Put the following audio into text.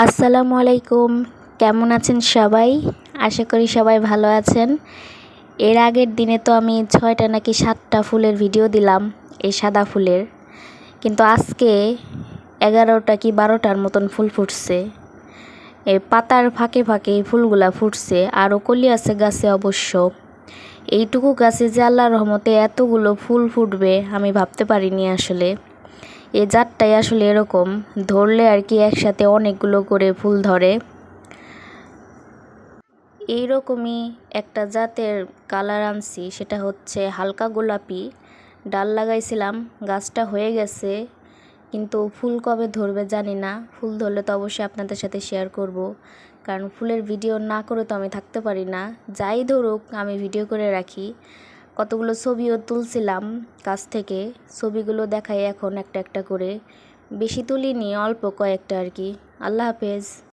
আসসালামু আলাইকুম। কেমন আছেন সবাই? আশা করি সবাই ভালো আছেন। এর আগের দিনে তো আমি ছয়টা নাকি সাতটা ফুলের ভিডিও দিলাম, এই সাদা ফুলের। কিন্তু আজকে এগারোটা কি বারোটার মতন ফুল ফুটছে। এই পাতার ফাঁকে ফাঁকে এই ফুলগুলা ফুটছে, আরও কলি আছে গাছে অবশ্য। এইটুকু গাছে যে আল্লাহ রহমতে এতগুলো ফুল ফুটবে আমি ভাবতে পারিনি আসলে। এই জাতটাই আসলে এরকম। ধরলে আর কি একসাথে অনেকগুলো করে ফুল ধরে। এইরকমই একটা জাতের কালার আনছি, সেটা হচ্ছে হালকা গোলাপি। ডাল লাগাইছিলাম, গাছটা হয়ে গেছে, কিন্তু ফুল কবে ধরবে জানি না। ফুল ধরলে তো অবশ্যই আপনাদের সাথে শেয়ার করব। কারণ ফুলের ভিডিও না করে তো আমি থাকতে পারি না। যাই ধরুক, আমি ভিডিও করে রাখি। কতগুলো ছবিও তুলছিলাম কাছ থেকে। ছবিগুলো দেখাই এখন একটা একটা করে। বেশি তুলিনি, অল্প কয়েকটা আর কি। আল্লাহ হাফেজ।